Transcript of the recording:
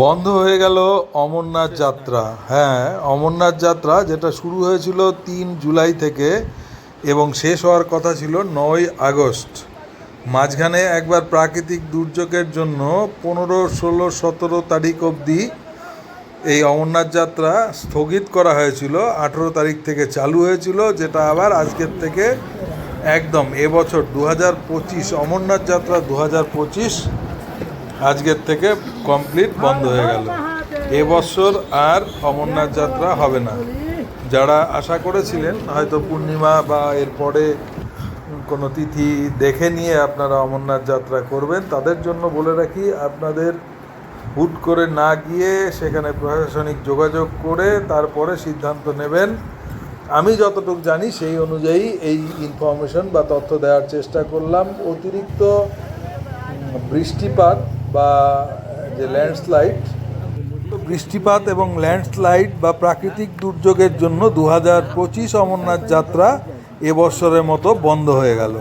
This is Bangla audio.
বন্ধ হয়ে গেল অমরনাথ যাত্রা। হ্যাঁ অমরনাথ যাত্রা যেটা শুরু হয়েছিল তিন জুলাই থেকে এবং শেষ হওয়ার কথা ছিল নয় আগস্ট। মাঝখানে একবার প্রাকৃতিক দুর্যোগের জন্য পনেরো, ষোলো, সতেরো তারিখ অবধি এই অমরনাথ যাত্রা স্থগিত করা হয়েছিল। আঠেরো তারিখ থেকে চালু হয়েছিল, যেটা আবার আজকের থেকে একদম এবছর দু হাজার পঁচিশ, অমরনাথ যাত্রা দু হাজার পঁচিশ আজকের থেকে কমপ্লিট বন্ধ হয়ে গেল। এবছর আর অমরনাথ যাত্রা হবে না। যারা আশা করেছিলেন, হয়তো পূর্ণিমা বা এরপরে কোনো তিথি দেখে নিয়ে আপনারা অমরনাথ যাত্রা করবেন, তাদের জন্য বলে রাখি, আপনাদের হুট করে না গিয়ে সেখানে প্রশাসনিক যোগাযোগ করে তারপরে সিদ্ধান্ত নেবেন। আমি যতটুকু জানি, সেই অনুযায়ী এই ইনফরমেশন বা তথ্য দেওয়ার চেষ্টা করলাম। অতিরিক্ত বৃষ্টিপাত বা, যে ল্যান্ডস্লাইড বৃষ্টিপাত এবং ল্যান্ডস্লাইড বা প্রাকৃতিক দুর্যোগের জন্য দু হাজার পঁচিশ অমরনাথ যাত্রা এবছরের মতো বন্ধ হয়ে গেল।